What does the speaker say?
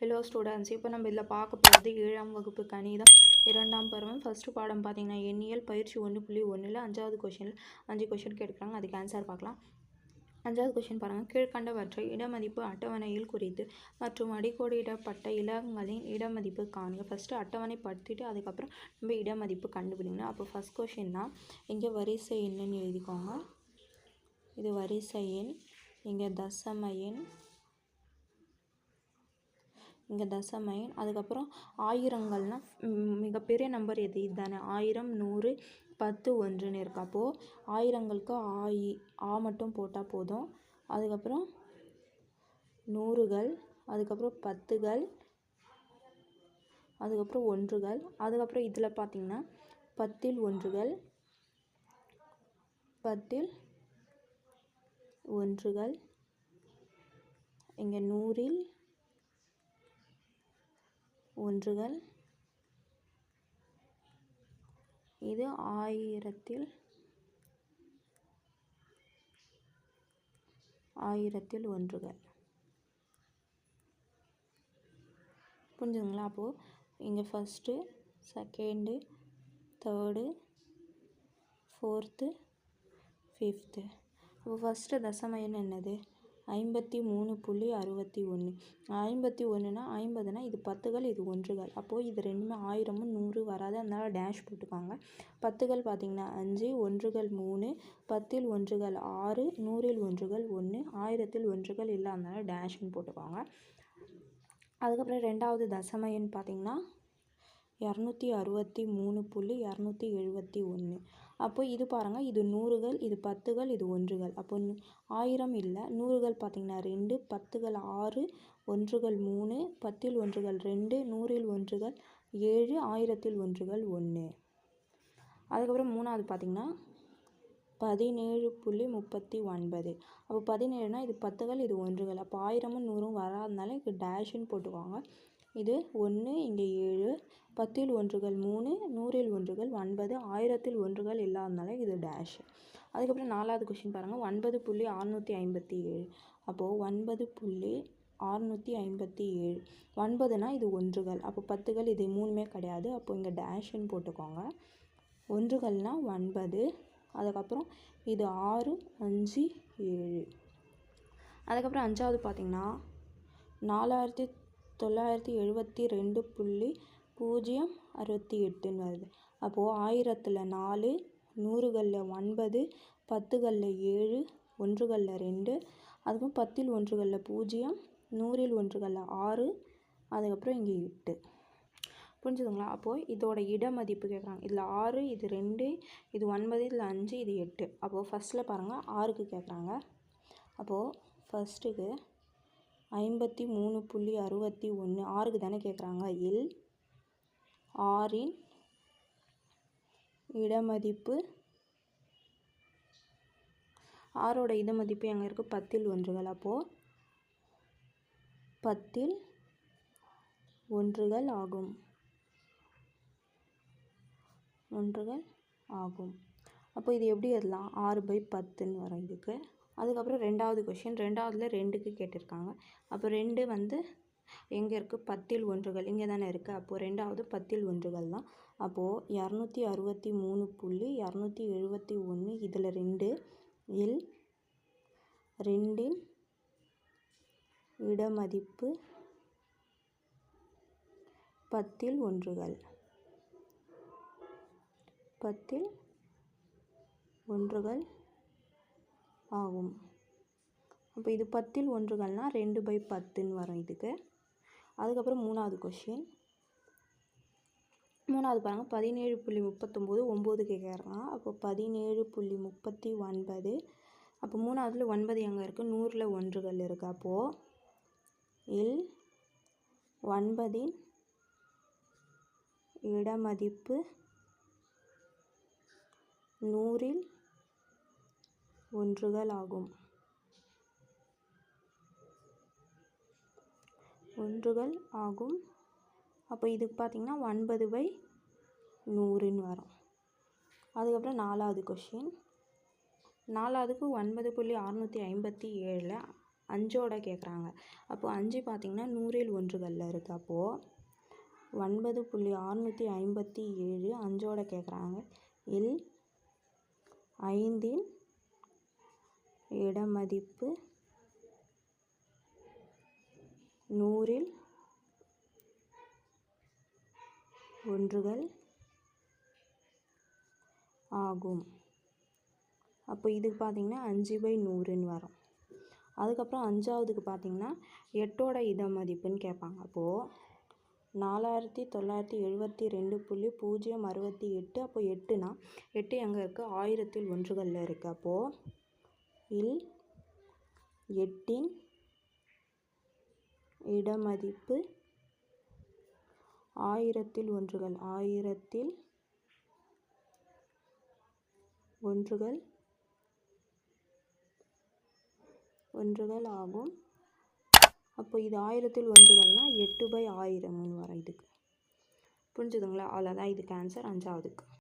Hello students இப்போ நம்ம இதில் பார்க்க போகிறது ஏழாம் வகுப்பு கணிதம். இரண்டாம் பருவம் ஃபஸ்ட்டு பாடம் பார்த்தீங்கன்னா எண்ணியல் பயிற்சி ஒன்று புள்ளி ஒன்றில் அஞ்சாவது கொஷினில் அஞ்சு கொஷின் கேட்குறாங்க அதுக்கு ஆன்சர் பார்க்கலாம். அஞ்சாவது கொஷின் பாருங்கள் கீழ்கண்டவற்றை இடமதிப்பு அட்டவணையில் குறித்து மற்றும் அடிக்கோடிடப்பட்ட இலகங்களின் இடமதிப்பு காணுங்க. ஃபஸ்ட்டு அட்டவணை படுத்திட்டு அதுக்கப்புறம் நம்ம இடமதிப்பு கண்டுபிடிக்கணும் அப்போ ஃபஸ்ட் கொஷின் தான். இங்கே வரிசை என்னன்னு எழுதிக்கோங்க. இது வரிசை எண். இங்கே தசம எண். இங்கே தசம எண் அதுக்கப்புறம் ஆயிரங்கள்னால் மிகப்பெரிய நம்பர் எது? இதுதானே ஆயிரம் நூறு பத்து ஒன்றுன்னு இருக்கு. அப்போது ஆயிரங்களுக்கு ஆயி ஆ மட்டும் போட்டால் போதும். அதுக்கப்புறம் நூறுகள் அதுக்கப்புறம் பத்துகள் அதுக்கப்புறம் ஒன்றுகள். அதுக்கப்புறம் இதில் பார்த்திங்கன்னா பத்தில் ஒன்றுகள் பத்தில் ஒன்றுகள் இங்கே நூறில் ஒன்றுகள். இது ஆயிரத்தில் ஆயிரத்தில் ஒன்றுகள். புரிஞ்சுதுங்களா? அப்போது இங்கே first second third fourth fifth அப்போ ஃபஸ்ட்டு தசம எண் என்னது ஐம்பத்தி மூணு புள்ளி அறுபத்தி ஒன்று. ஐம்பத்தி ஒன்றுனா ஐம்பதுனா இது பத்துகள் இது ஒன்றுகள். அப்போது இது ரெண்டுமே ஆயிரமும் நூறு வராது. அதனால் டேஷ் போட்டுப்பாங்க பத்துகள் பார்த்திங்கன்னா அஞ்சு ஒன்றுகள் மூணு பத்தில் ஒன்றுகள் ஆறு நூறில் ஒன்றுகள் ஒன்று ஆயிரத்தில் ஒன்றுகள் இல்லை. இல்லாதனால டேஷ்னு போட்டுக்கோங்க. அதுக்கப்புறம் ரெண்டாவது தசம எண் பார்த்திங்கன்னா இரநூத்தி அறுபத்தி மூணு புள்ளி இரநூத்தி எழுபத்தி ஒன்று. அப்போ இது பாருங்கள் இது நூறுகள் இது பத்துகள் இது ஒன்றுகள். அப்போ ஆயிரம் இல்லை நூறுகள் பார்த்திங்கன்னா ரெண்டு பத்துகள் ஆறு ஒன்றுகள் மூணு பத்தில் ஒன்றுகள் ரெண்டு நூறில் ஒன்றுகள் ஏழு ஆயிரத்தில் ஒன்றுகள் ஒன்று. அதுக்கப்புறம் மூணாவது பார்த்திங்கன்னா பதினேழு புள்ளி முப்பத்தி ஒன்பது. அப்போ பதினேழுனா இது பத்துகள் இது ஒன்றுகள். அப்போ ஆயிரமும் நூறும் வராதனால இது டேஷுன்னு போட்டுக்குவாங்க இது ஒன்று இங்கே ஏழு பத்தில் ஒன்றுகள் மூணு நூறில் ஒன்றுகள் ஒன்பது ஆயிரத்தில் ஒன்றுகள் இல்லாதனால இது டேஷ் அதுக்கப்புறம் நாலாவது கொஷின் பாருங்கள் ஒன்பது புள்ளி அறுநூற்றி ஐம்பத்தி ஏழு அப்போது ஒன்பது புள்ளி அறுநூற்றி ஐம்பத்தி ஏழு ஒன்பதுனால் இது ஒன்றுகள். அப்போ பத்துகள் இது மூணுமே கிடையாது. அப்போ இங்கே டேஷுன்னு போட்டுக்கோங்க. ஒன்றுகள்னால் ஒன்பது. அதுக்கப்புறம் இது ஆறு அஞ்சு ஏழு. அதுக்கப்புறம் அஞ்சாவது பார்த்திங்கன்னா நாலாயிரத்தி தொள்ளாயிரத்தி எழுபத்தி ரெண்டு புள்ளி பூஜ்ஜியம் அறுபத்தி எட்டுன்னு வருது. அப்போது ஆயிரத்தில் நாலு நூறுகளில் ஒன்பது பத்துகளில் ஏழு ஒன்றுகளில் ரெண்டு அதுக்கப்புறம் பத்தில் ஒன்றுகளில் பூஜ்ஜியம் நூறில் ஒன்றுகளில் ஆறு அதுக்கப்புறம் இங்கே எட்டு. புரிஞ்சுதுங்களா? அப்போது இதோட இட மதிப்பு கேட்குறாங்க. இதில் ஆறு இது ரெண்டு இது ஒன்பது இதில் அஞ்சு இது எட்டு. அப்போது ஃபஸ்ட்டில் பாருங்கள் ஆறுக்கு கேட்குறாங்க. அப்போது ஃபஸ்ட்டுக்கு ஐம்பத்தி மூணு புள்ளி அறுபத்தி ஒன்று ஆறுக்கு தானே கேட்குறாங்க எல் ஆறின் இடமதிப்பு ஆறோட இடமதிப்பு எங்கே இருக்குது பத்தில் ஒன்றுகள். அப்போது பத்தில் ஒன்றுகள் ஆகும். ஒன்றுகள் ஆகும். அப்போ இது எப்படி எழுதலாம்? ஆறு பை பத்துன்னு வரும் இதுக்கு. அதுக்கப்புறம் ரெண்டாவது கொஷின் ரெண்டாவதுல ரெண்டுக்கு கேட்டிருக்காங்க. அப்போ ரெண்டு வந்து எங்கே இருக்குது பத்தில் ஒன்றுகள். இங்கே தானே இருக்குது அப்போது ரெண்டாவது பத்தில் ஒன்றுகள் தான். அப்போது இரநூத்தி அறுபத்தி மூணு புள்ளி இரநூத்தி எழுபத்தி ஒன்று இதில் ரெண்டு இல் ரெண்டின் இடமதிப்பு பத்தில் ஒன்றுகள். பத்தில் ஒன்றுகள் ஆகும். அப்போ இது பத்தில் ஒன்றுகள்னால் ரெண்டு பை பத்துன்னு வரும் இதுக்கு. அதுக்கப்புறம் மூணாவது கொஷின் மூணாவது பாருங்கள் பதினேழு புள்ளி முப்பத்தொம்போது ஒம்பது கேட்குறாங்க அப்போ பதினேழு புள்ளி முப்பத்தி ஒன்பது. அப்போ மூணாவதுல ஒன்பது எங்கே இருக்குது நூறில் ஒன்றுகள் இருக்குது அப்போது இல் ஒன்பதின் இடமதிப்பு நூறில் ஒன்றுகள் ஆகும் ஒன்றுகள் ஆகும். அப்போ இதுக்கு பார்த்திங்கன்னா ஒன்பது பை நூறுன்னு வரும். அதுக்கப்புறம் நாலாவது கொஷின் நாலாவதுக்கு ஒன்பது புள்ளி அறநூற்றி ஐம்பத்தி ஏழில் அஞ்சோட கேட்குறாங்க. அப்போது அஞ்சு பார்த்திங்கன்னா நூறில் ஒன்றுகளில் இருக்குது அப்போது ஒன்பது புள்ளி அறநூற்றி ஐம்பத்தி ஏழு அஞ்சோட கேட்குறாங்க. இல் ஐந்தின் இடமதிப்பு நூறில் ஒன்றுகள் ஆகும். அப்போ இதுக்கு பார்த்தீங்கன்னா அஞ்சு பை நூறுன்னு வரும். அதுக்கப்புறம் அஞ்சாவதுக்கு பார்த்திங்கன்னா எட்டோட இட மதிப்புன்னு கேட்பாங்க. அப்போது நாலாயிரத்தி தொள்ளாயிரத்தி எழுபத்தி ரெண்டு புள்ளி பூஜ்ஜியம் அறுபத்தி எட்டு அப்போ எட்டுனா எட்டு எங்கே இருக்குது ஆயிரத்தில் ஒன்றுகளில் இருக்குது அப்போது இல் எட்டின் இடமதிப்பு ஆயிரத்தில் ஒன்றுகள். ஆயிரத்தில் ஒன்றுகள். ஒன்றுகள் ஆகும். அப்போ இது ஆயிரத்தில் ஒன்றுகள்னால் எட்டு பை ஆயிரம்னு வரும் இதுக்கு. புரிஞ்சுதுங்களா? அவ்வளோதான். இதுக்கு ஆன்சர் அஞ்சாவதுக்கு.